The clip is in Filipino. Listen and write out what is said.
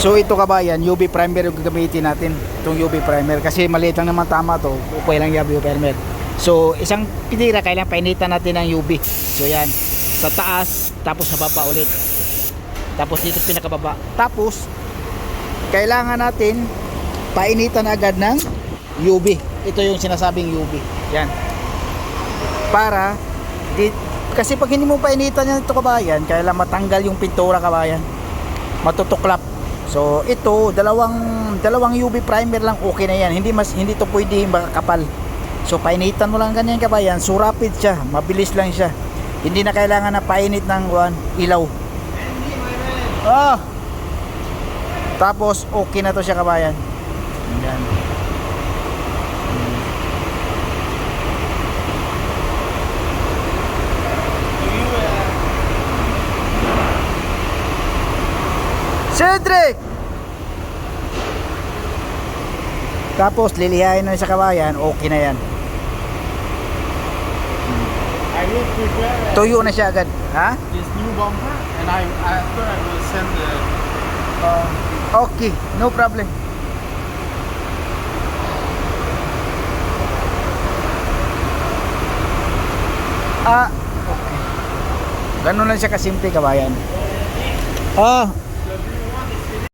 So ito kabayan, UV primer yung gagamitin natin. Itong UV primer. Kasi maliit lang naman tama to. Okay lang yung UV primer. So isang pitira, kailangan painitan natin ng UV. So yan. Sa taas, tapos sa baba ulit. Tapos dito pinakababa. Tapos, kailangan natin painitan agad ng UV. Ito yung sinasabing UV. Yan. Para, di, kasi pag hindi mo painitan yan ito kabayan, kailangan matanggal yung pintura kabayan. Matutuklap. So ito, dalawang dalawang UV primer lang okay na yan. Hindi mas hindi to pwede makakapal. So painitan mo lang ganyan kabayan, so rapid siya, mabilis lang siya. Hindi na kailangan na painit ng one, ilaw. Ah. Tapos okay na to siya kabayan. Yan. Cedric! Tapos lilihain na sa kabayan, okay na yan. Tuyo na siya agad. Ha? this new bumper and I after I will send the Uh, okay, no problem. Ah, okay. Ganun lang siya kasimple kabayan. Ah,